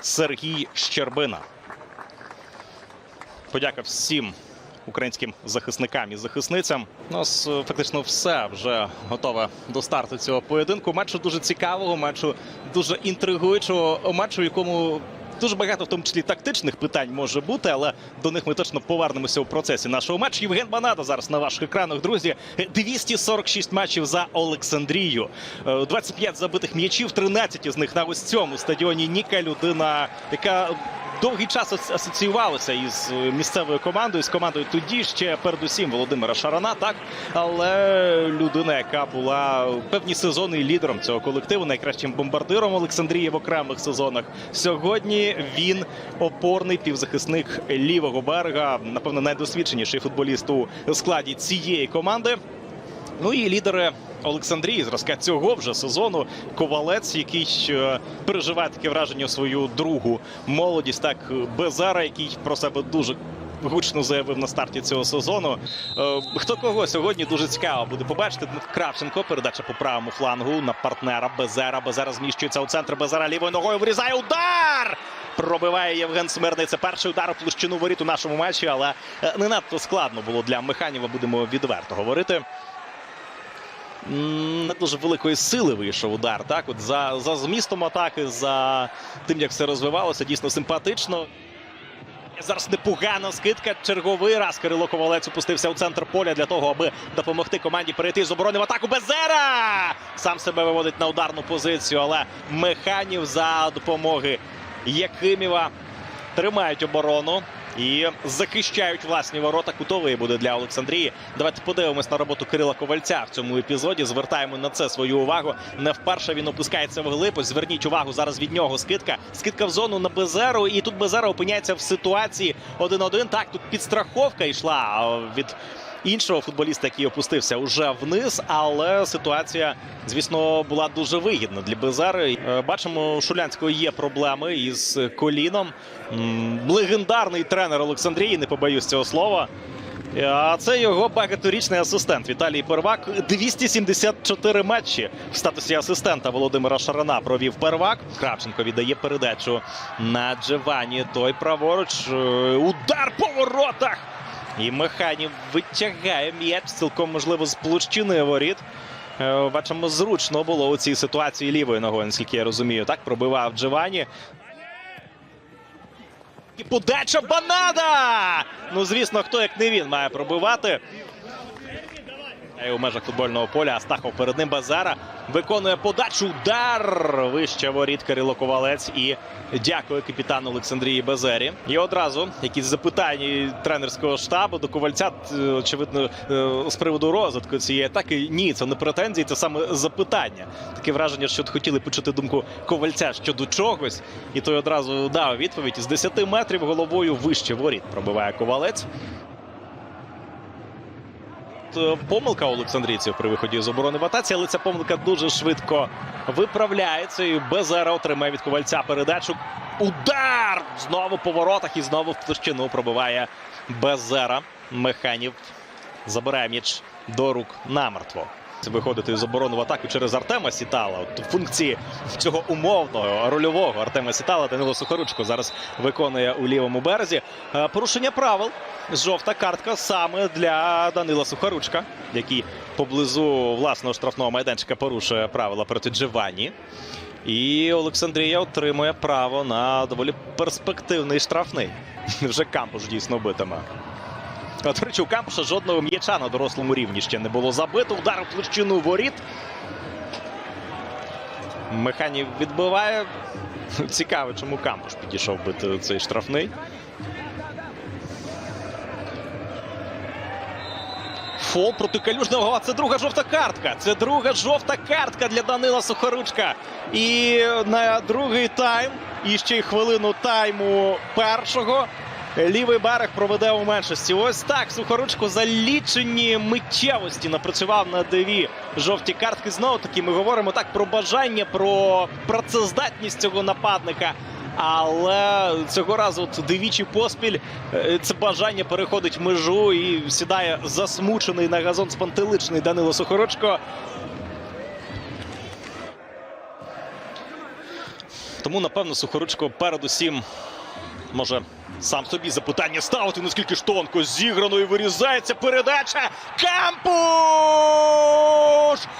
Сергій Щербина. Подяка всім українським захисникам і захисницям. У нас е, фактично все вже готове до старту цього поєдинку. Матчу дуже цікавого, матчу дуже інтригуючого, матчу, в якому дуже багато, в тому числі тактичних питань може бути, але до них ми точно повернемося у процесі нашого матчу. Євген Банада зараз на ваших екранах, друзі. 246 матчів за Олександрію. Е, 25 забитих м'ячів, 13 з них на ось цьому стадіоні. Ніка людина, яка довгий час ас- асоціювалася із е, місцевою командою, з командою тоді ще передусім Володимира Шарана, так але людина, яка була певні сезони лідером цього колективу, найкращим бомбардиром Олександрії в окремих сезонах. Сьогодні він опорний півзахисник лівого берега, напевно, найдосвідченіший футболіст у складі цієї команди. Ну і лідери Олександрії зразка цього вже сезону. Ковалець, який переживає таке враження свою другу молодість. Так Безара, який про себе дуже. Гучно заявив на старті цього сезону. Е, Хто кого сьогодні дуже цікаво буде побачити. Кравченко. Передача по правому флангу на партнера Безера. Безера зміщується у центр. Безера лівою ногою вирізає удар. Пробиває Євген Смирний. Це перший удар у площину воріт у нашому матчі, але е, не надто складно було для Механіва. Будемо відверто говорити. Не дуже великої сили вийшов удар. Так, от за, за змістом атаки, за тим, як все розвивалося, дійсно симпатично. Зараз непогана скидка. Черговий раз Кирило Ковалець опустився у центр поля для того, аби допомогти команді перейти з оборони в атаку. Безера! Сам себе виводить на ударну позицію, але механів за допомоги Якимєва тримають оборону і захищають власні ворота. Кутовий буде для Олександрії. Давайте подивимось на роботу Кирила Ковальця в цьому епізоді. Звертаємо на це свою увагу. Не вперше він опускається в Ось Зверніть увагу зараз від нього. Скидка. Скидка в зону на Безеру. І тут Безера опиняється в ситуації 1-1. Так, тут підстраховка йшла від. Іншого футболіста, який опустився уже вниз, але ситуація, звісно, була дуже вигідна для Безари. Е, Бачимо, у Шулянського є проблеми із коліном. Легендарний тренер Олександрії, не побоюсь цього слова. Е, А це його багаторічний асистент Віталій Первак. 274 матчі в статусі асистента Володимира Шарана провів Первак. Кравченко віддає передачу на Джованні. Той праворуч. Е, Удар по воротах. І Механів витягає м'яч цілком можливо з площини воріт. Е, Бачимо, зручно було у цій ситуації лівою ногою, наскільки я розумію. Так пробивав Джованні. І подача Банада! Ну, звісно, хто як не він має пробивати. І у межах футбольного поля Астахов перед ним Базара виконує подачу. Удар вище воріт Кирило Ковалець. І дякую капітану Олександрії Базері. І одразу якісь запитання тренерського штабу до Ковальця, е, очевидно, е, з приводу розвитку цієї атаки. Ні, це не претензії, це саме запитання. Таке враження, що хотіли почути думку Ковальця щодо чогось. І той одразу дав відповідь з 10 метрів головою вище воріт пробиває Ковалець. Е, Помилка олександрійців при виході з оборони в атаці, але ця помилка дуже швидко виправляється. І Безера отримає від ковальця передачу. Удар! Знову по воротах і знову в площину пробиває Безера. Механів забирає м'яч до рук намертво. Виходити з оборони в атаку через Артема Сітала. От функції цього умовного рольового Артема Сітала Данило Сухоручко зараз виконує у лівому березі. Е, Порушення правил. Жовта картка саме для Данила Сухоручка, який поблизу власного штрафного майданчика порушує правила проти Джованні. І Олександрія отримує право на доволі перспективний штрафний. Вже кампуш дійсно битиме. До речі, Кампуша жодного м'яча на дорослому рівні ще не було забито. Удар у площину воріт. Механів відбиває. Цікаво, чому Кампуш підійшов бити цей штрафний. Фол проти Калюжного. Це друга жовта картка. Це друга жовта картка для Данила Сухоручка. І на другий тайм, і ще й хвилину тайму першого. Лівий берег проведе у меншості. Ось так Сухоручко за лічені миттєвості напрацював на дві жовті картки. Знову таки ми говоримо так про бажання, про працездатність цього нападника. Але цього разу от двічі поспіль е, це бажання переходить межу і сідає засмучений на газон спантеличний Данило Сухорочко. Тому, напевно, Сухоручко передусім може сам собі запитання ставити, наскільки ж тонко зіграно і вирізається передача. Кампуш!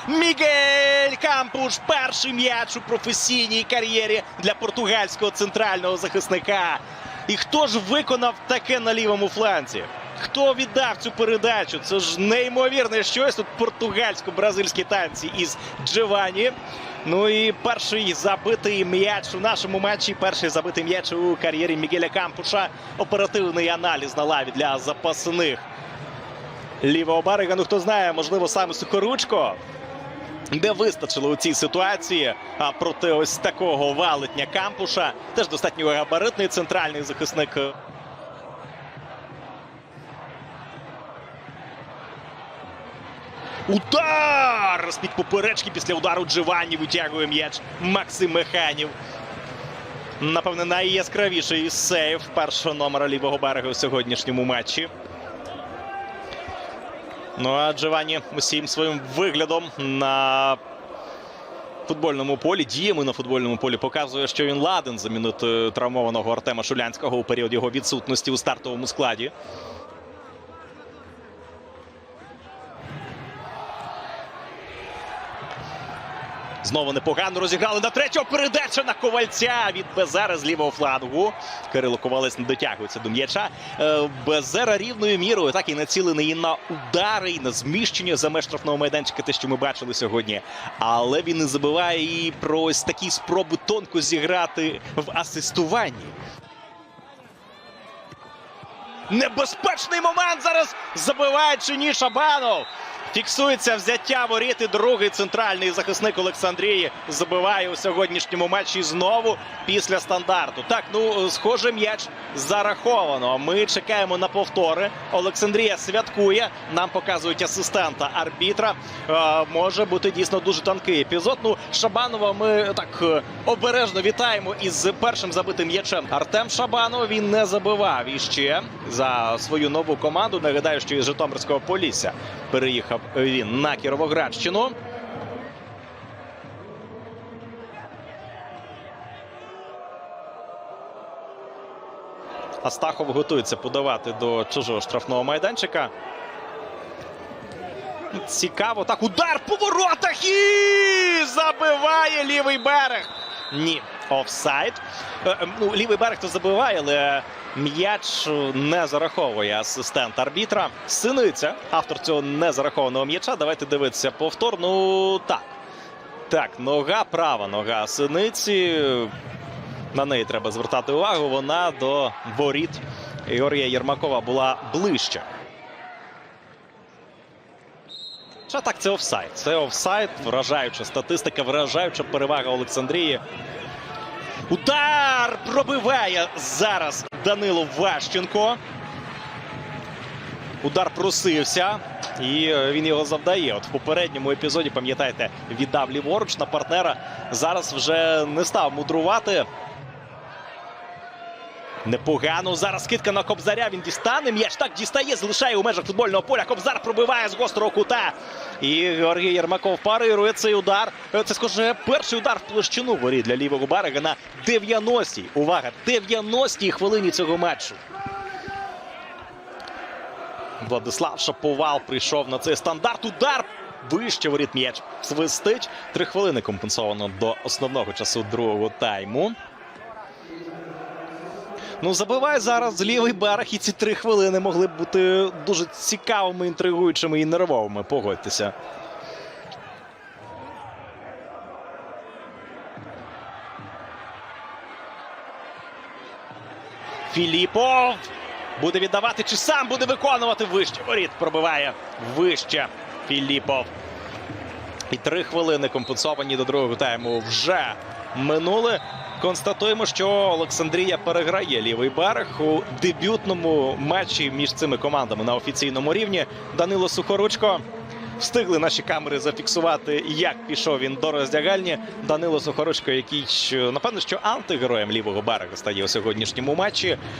Мігель Кампуш. Перший м'яч у професійній кар'єрі для португальського центрального захисника. І хто ж виконав таке на лівому фланзі? Хто віддав цю передачу? Це ж неймовірне щось. Тут португальсько-бразильські танці із Джованні. Ну і перший забитий м'яч у нашому матчі. Перший забитий м'яч у кар'єрі Мігеля Кампуша. Оперативний аналіз на лаві для запасних лівого берега. Ну хто знає, можливо, саме Сухоручко. Не вистачило у цій ситуації а проти ось такого валетня Кампуша. Теж достатньо габаритний центральний захисник. Удар! З-під поперечки після удару Джованні витягує м'яч Максим Механів. Напевне, найяскравіший сейв першого номера лівого берега у сьогоднішньому матчі. Ну а Джованні усім своїм виглядом на футбольному полі, діями на футбольному полі показує, що він ладен замінити травмованого Артема Шулянського у період його відсутності у стартовому складі. Знову непогано розіграли на третього. Передача на ковальця від Безера з лівого флангу. Кирило Ковалець не дотягується до м'яча. Е, Безера рівною мірою так і націлений і на удари, і на зміщення за штрафного майданчика, те, що ми бачили сьогодні. Але він не забуває і про ось такі спроби тонко зіграти в асистуванні. Небезпечний момент зараз забиває чи ні Шабанов. Фіксується взяття воріт і другий центральний захисник Олександрії забиває у сьогоднішньому матчі знову після стандарту. Так, ну схоже, м'яч зараховано. Ми чекаємо на повтори. Олександрія святкує. Нам показують асистента арбітра. Е, може бути дійсно дуже тонкий епізод. Ну, Шабанова ми так е, обережно вітаємо із першим забитим м'ячем. Артем Шабанов він не забивав іще за свою нову команду. Нагадаю, що із Житомирського Полісся переїхав він на Кіровоградщину. Астахов готується подавати до чужого штрафного майданчика. Цікаво. Так, удар по воротах і забиває лівий берег. Ні, офсайд. Е, е, Ну, лівий берег то забиває, але м'яч не зараховує асистент арбітра. Синиця, автор цього незарахованого м'яча. Давайте дивитися повтор. Ну так. Так, нога, права нога синиці. На неї треба звертати увагу. Вона до воріт Георгія Єрмакова була ближче. Що так, це офсайд. Це офсайд, вражаюча статистика, вражаюча перевага Олександрії. Удар пробиває зараз Данило Ващенко. Удар просився, і е, він його завдає. От в попередньому епізоді, пам'ятаєте, віддав ліворуч на партнера. Зараз вже не став мудрувати. Непогано. Зараз скидка на Кобзаря. Він дістане. М'яч так дістає, залишає у межах футбольного поля. Кобзар пробиває з гострого кута. І Георгій Єрмаков парирує цей удар. Е, Це схоже перший удар в площину воріт для лівого берега на 90-й. Увага! 90-й хвилині цього матчу. Владислав Шаповал прийшов на цей стандарт. Удар вище воріт м'яч свистить. Три хвилини компенсовано до основного часу другого тайму. Ну, забиває зараз лівий берег, і ці три хвилини могли б бути дуже цікавими, інтригуючими і нервовими. Погодьтеся. Філіпов буде віддавати, чи сам буде виконувати вище. Воріт пробиває вище. Філіпов. І три хвилини компенсовані до другого тайму вже минули. Констатуємо, що Олександрія переграє лівий берег у дебютному матчі між цими командами на офіційному рівні. Данило Сухоручко. Встигли наші камери зафіксувати, як пішов він до роздягальні. Данило Сухоручко, який напевно, що антигероєм лівого берега стає у сьогоднішньому матчі.